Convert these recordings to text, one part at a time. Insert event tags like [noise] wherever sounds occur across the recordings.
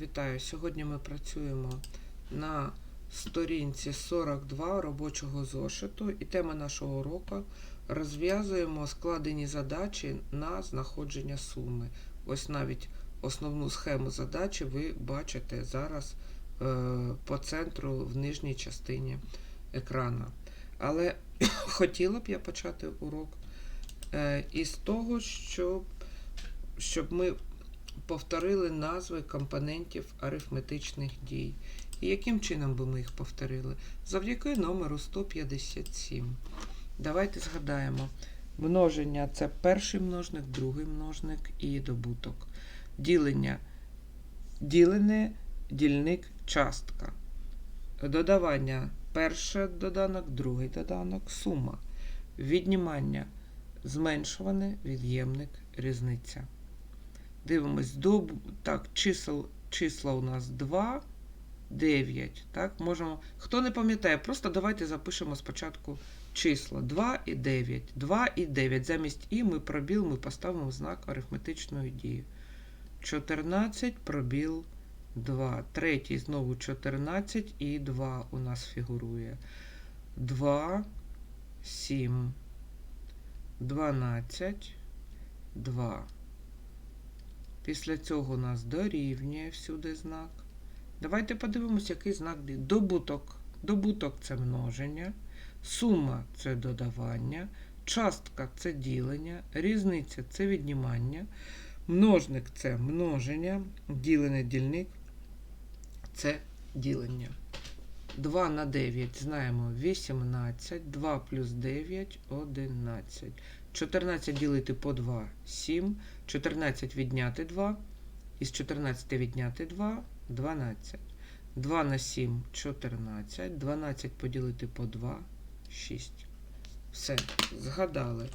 Вітаю! Сьогодні ми працюємо на сторінці 42 робочого зошиту і тема нашого уроку розв'язуємо складені задачі на знаходження суми. Ось навіть основну схему задачі ви бачите зараз е, по центру в нижній частині екрана. Але [clears throat] хотіла б я почати урок е, із того, щоб, щоб ми повторили назви компонентів арифметичних дій. І яким чином би ми їх повторили? Завдяки номеру 157. Давайте згадаємо. Множення це перший множник, другий множник і добуток. Ділення. Ділене, дільник, частка. Додавання перший доданок, другий доданок, сума. Віднімання зменшуване, від'ємник, різниця. Дивимось, до, так, чисел, числа у нас 2, 9. Так, можемо, хто не пам'ятає, просто давайте запишемо спочатку числа 2 і 9. 2 і 9. Замість і ми пробіл, ми поставимо знак арифметичної дії. 14 пробіл 2. Третій знову 14 і 2 у нас фігурує. 2, 7, 12, 2. Після цього у нас дорівнює всюди знак. Давайте подивимося, який знак. Добуток. Добуток це множення, сума це додавання, частка це ділення, різниця це віднімання, множник це множення, ділений дільник це ділення. 2 на 9 знаємо 18, 2 плюс 9 11. 14 ділити по 2 7. 14 відняти 2. Із 14 відняти 2 12. 2 на 7 14. 12 поділити по 2 6. Все. Згадали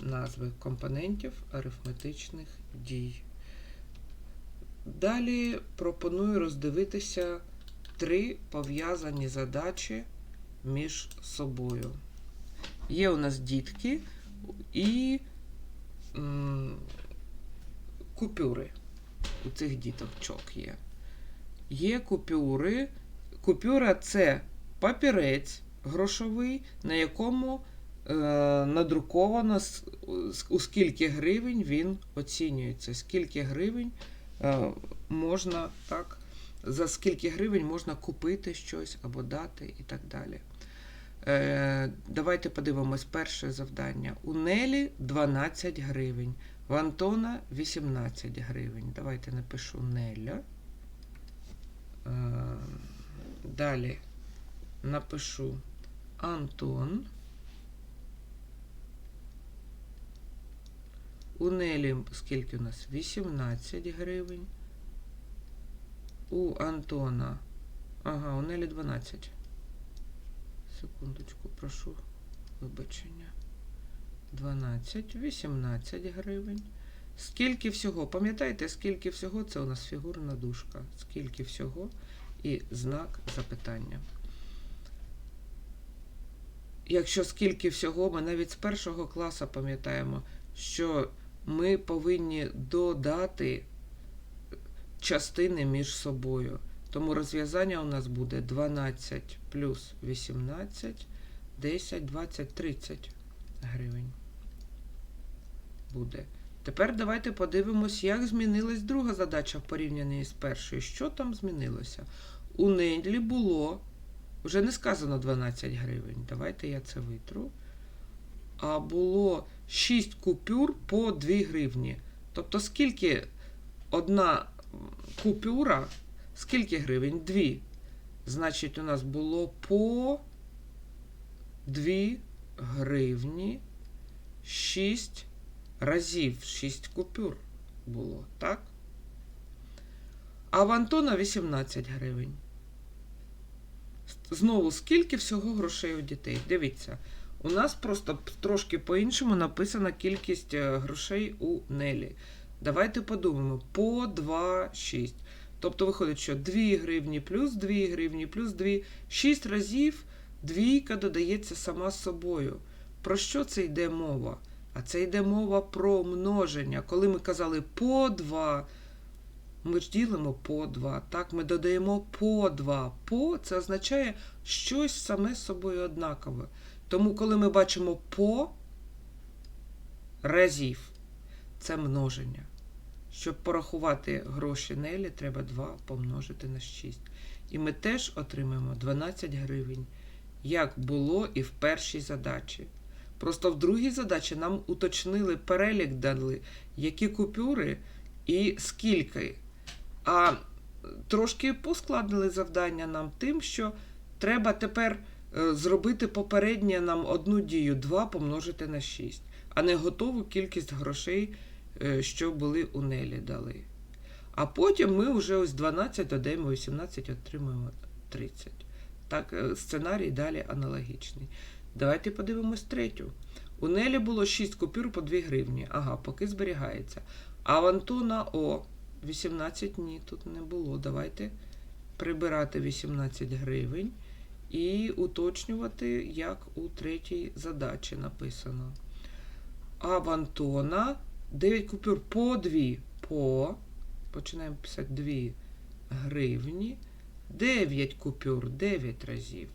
назви компонентів арифметичних дій. Далі пропоную роздивитися три пов'язані задачі між собою. Є у нас дітки і м, купюри. У цих діточок є. Є купюри. Купюра це папірець грошовий, на якому е, надруковано, у скільки гривень він оцінюється, скільки гривень е, можна так, за скільки гривень можна купити щось або дати і так далі. Е, давайте подивимось перше завдання. У Нелі 12 гривень, в Антона 18 гривень. Давайте напишу Неля. Е, далі напишу Антон. У Нелі скільки у нас? 18 гривень. У Антона. Ага, у Нелі 12. Секундочку, прошу вибачення. 12, 18 гривень. Скільки всього? Пам'ятаєте, скільки всього? Це у нас фігурна дужка. Скільки всього і знак запитання. Якщо скільки всього, ми навіть з першого класу пам'ятаємо, що ми повинні додати частини між собою. Тому розв'язання у нас буде 12 плюс 18, 10, 20, 30 гривень. Буде. Тепер давайте подивимось, як змінилась друга задача в порівнянні з першою. Що там змінилося? У Нелі було, вже не сказано 12 гривень. Давайте я це витру. А було 6 купюр по 2 гривні. Тобто, скільки одна купюра, скільки гривень? 2. Значить, у нас було по 2 гривні 6 разів 6 купюр було, так? А в Антона 18 гривень. Знову, скільки всього грошей у дітей? Дивіться, у нас просто трошки по-іншому написана кількість е, грошей у Нелі. Давайте подумаємо. По 2, 6. Тобто виходить, що 2 гривні плюс 2 гривні плюс 2. 6 разів двійка додається сама собою. Про що це йде мова? А це йде мова про множення. Коли ми казали по 2, Ми ж ділимо по 2. Так, ми додаємо по 2. По це означає щось саме собою однакове. Тому, коли ми бачимо по разів, це множення. Щоб порахувати гроші Нелі, треба 2 помножити на 6. І ми теж отримаємо 12 гривень, як було і в першій задачі. Просто в другій задачі нам уточнили перелік дали, які купюри і скільки. А трошки поскладнили завдання нам тим, що треба тепер е, зробити попереднє нам одну дію 2 помножити на 6, а не готову кількість грошей, е, що були у Нелі дали. А потім ми вже ось 12 додаємо 18, отримуємо 30. Так, е, сценарій далі аналогічний. Давайте подивимось третю. У Нелі було 6 купюр по 2 гривні. Ага, поки зберігається. А в Антона О 18 ні, тут не було. Давайте прибирати 18 гривень і уточнювати, як у третій задачі написано. А в Антона 9 купюр по 2 по. Починаємо писати 2 гривні. 9 купюр 9 разів.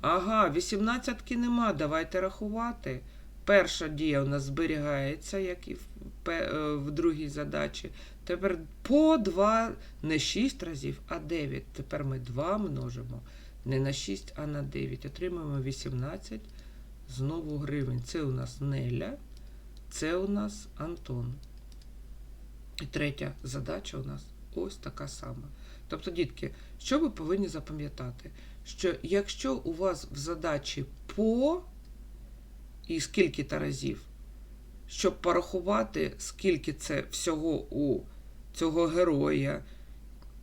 Ага, 18 нема. Давайте рахувати. Перша дія у нас зберігається, як і в, е, в другій задачі. Тепер по 2, не 6 разів, а 9. Тепер ми 2 множимо не на 6, а на 9. Отримаємо 18 знову гривень. Це у нас Неля, це у нас Антон. І третя задача у нас ось така сама. Тобто, дітки, що ви повинні запам'ятати? Що якщо у вас в задачі по і скільки та разів, щоб порахувати, скільки це всього у цього героя,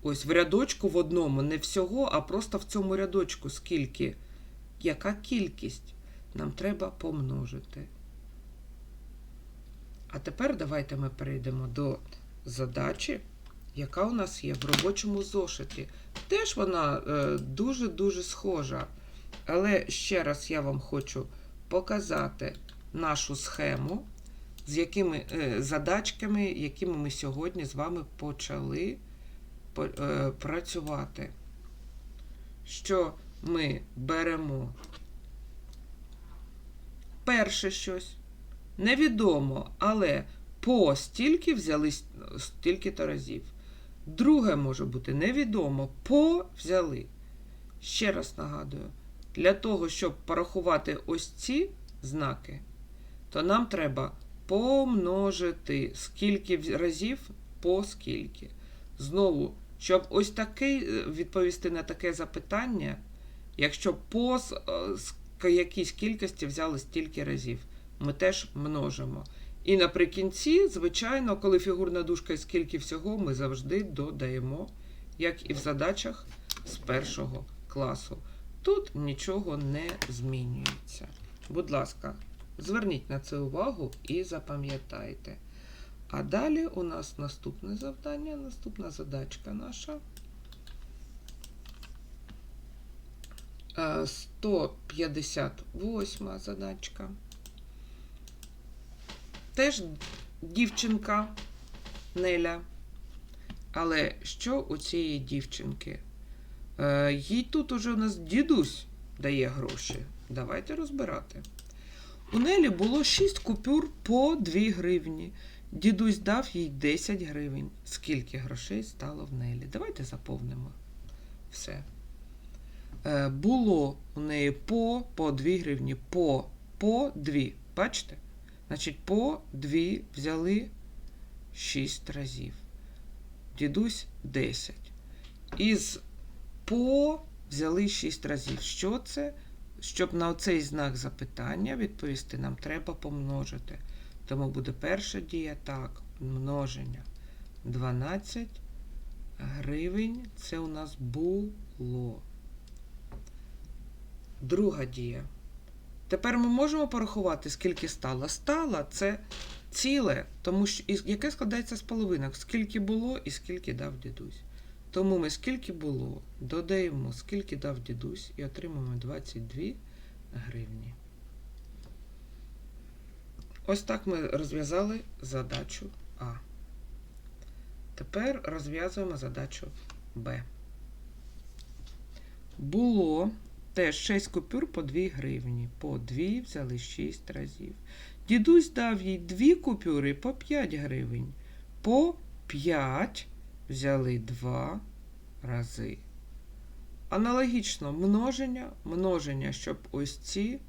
ось в рядочку в одному, не всього, а просто в цьому рядочку скільки, яка кількість, нам треба помножити. А тепер давайте ми перейдемо до задачі, яка у нас є в робочому зошиті. Теж вона дуже-дуже схожа. Але ще раз я вам хочу показати нашу схему, з якими е, задачками, якими ми сьогодні з вами почали е, працювати. Що ми беремо перше щось, невідомо, але по стільки взяли стільки-то разів. Друге може бути невідомо, по взяли. Ще раз нагадую, для того, щоб порахувати ось ці знаки, то нам треба помножити скільки разів по скільки. Знову, щоб ось такий е, відповісти на таке запитання, якщо по е, якійсь кількості взяли стільки разів, ми теж множимо. І наприкінці, звичайно, коли фігурна дужка і скільки всього, ми завжди додаємо, як і в задачах з першого класу. Тут нічого не змінюється. Будь ласка, зверніть на це увагу і запам'ятайте. А далі у нас наступне завдання, наступна задачка наша. Е, 158 задачка. Теж дівчинка Неля. Але що у цієї дівчинки? Е, їй тут уже у нас дідусь дає гроші. Давайте розбирати. У Нелі було 6 купюр по 2 гривні. Дідусь дав їй 10 гривень. Скільки грошей стало в Нелі? Давайте заповнимо все. Е, було у неї по, по 2 гривні, по, по 2. Бачите? Значить, по 2 взяли 6 разів. Дідусь 10. Із по взяли 6 разів. Що це? Щоб на цей знак запитання відповісти, нам треба помножити. Тому буде перша дія так, множення. 12 гривень це у нас було. Друга дія. Тепер ми можемо порахувати, скільки стало. Стало це ціле, тому що яке складається з половинок, скільки було і скільки дав дідусь. Тому ми скільки було, додаємо, скільки дав дідусь, і отримаємо 22 гривні. Ось так ми розв'язали задачу А. тепер розв'язуємо задачу Б. Було теж 6 купюр по 2 гривні. По 2 взяли 6 разів. Дідусь дав їй 2 купюри по 5 гривень. По 5 взяли 2 рази. Аналогічно множення, множення, щоб ось ці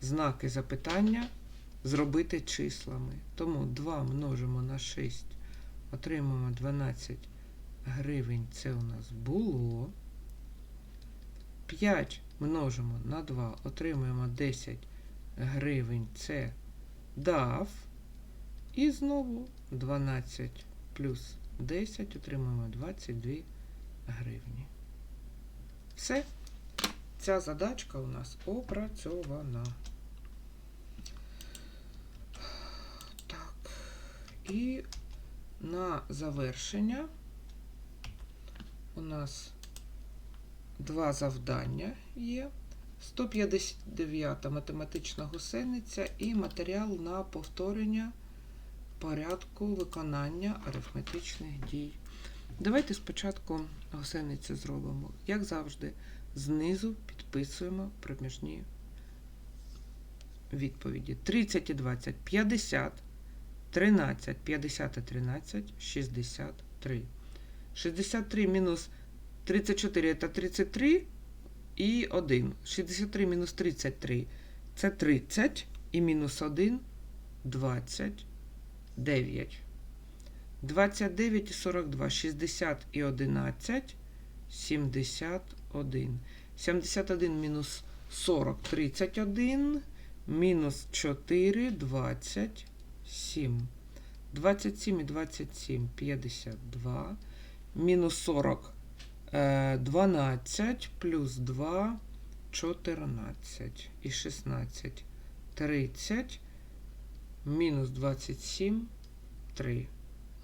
знаки запитання зробити числами. Тому 2 множимо на 6, отримаємо 12 гривень. Це у нас було. 5 множимо на 2, отримуємо 10 гривень. Це дав. І знову 12 плюс 10 отримуємо 22 гривні. Все. Ця задачка у нас опрацьована. Так. І на завершення у нас два завдання є. 159 математична гусениця і матеріал на повторення порядку виконання арифметичних дій. Давайте спочатку гусеницю зробимо. Як завжди, знизу підписуємо проміжні відповіді. 30 і 20, 50, 13, 50 і 13, 63. 63 мінус 34 це 33 і 1. 63 мінус 33 це 30 і мінус 1 29. 29 і 42, 60 і 11, 71. 71 мінус 40, 31, мінус 4, 27. 27 і 27, 52. Мінус 40, е, 12, плюс 2, 14. І 16, 30, мінус 27, 3.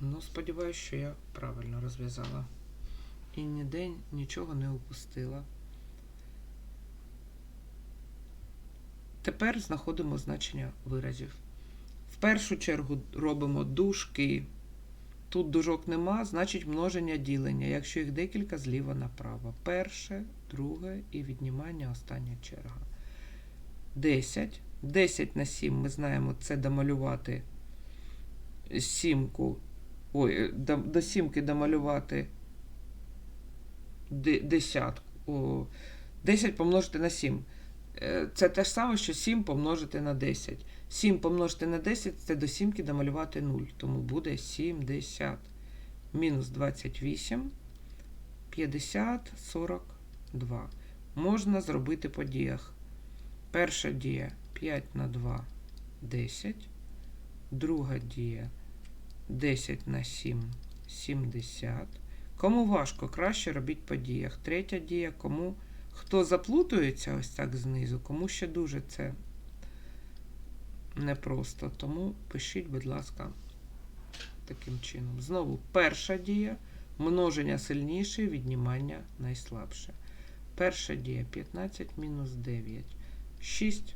Ну, сподіваюся, що я правильно розв'язала. І ніде нічого не упустила. Тепер знаходимо значення виразів. В першу чергу робимо дужки. Тут дужок нема, значить множення ділення, якщо їх декілька зліва направо. Перше, друге і віднімання остання черга. 10. 10 на 7 ми знаємо, це домалювати сімку ой, до, до сімки домалювати десятку. О, 10 помножити на 7. Е, Це те ж саме, що 7 помножити на 10. 7 помножити на 10 це до сімки домалювати 0. Тому буде 70. Мінус 28, 50, 42. Можна зробити по діях. Перша дія 5 на 2 10. Друга дія 10 на 7 70. Кому важко, краще робіть по діях. Третя дія, кому хто заплутується ось так знизу, кому ще дуже це непросто. Тому пишіть, будь ласка, таким чином. Знову перша дія, множення сильніше, віднімання найслабше. Перша дія 15 мінус 9. 6.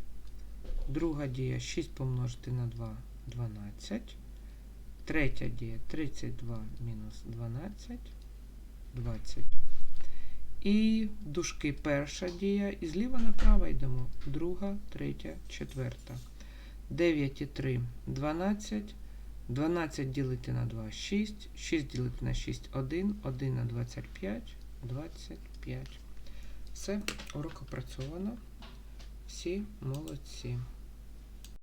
Друга дія 6 помножити на 2 12. Третя дія 32 мінус 12, 20. І дужки перша дія. І зліва направо йдемо. Друга, третя, четверта. 9 і 3 12. 12 ділити на 2 6. 6 ділити на 6 1. 1 на 25. 25. Все, урок опрацьовано. Всі молодці.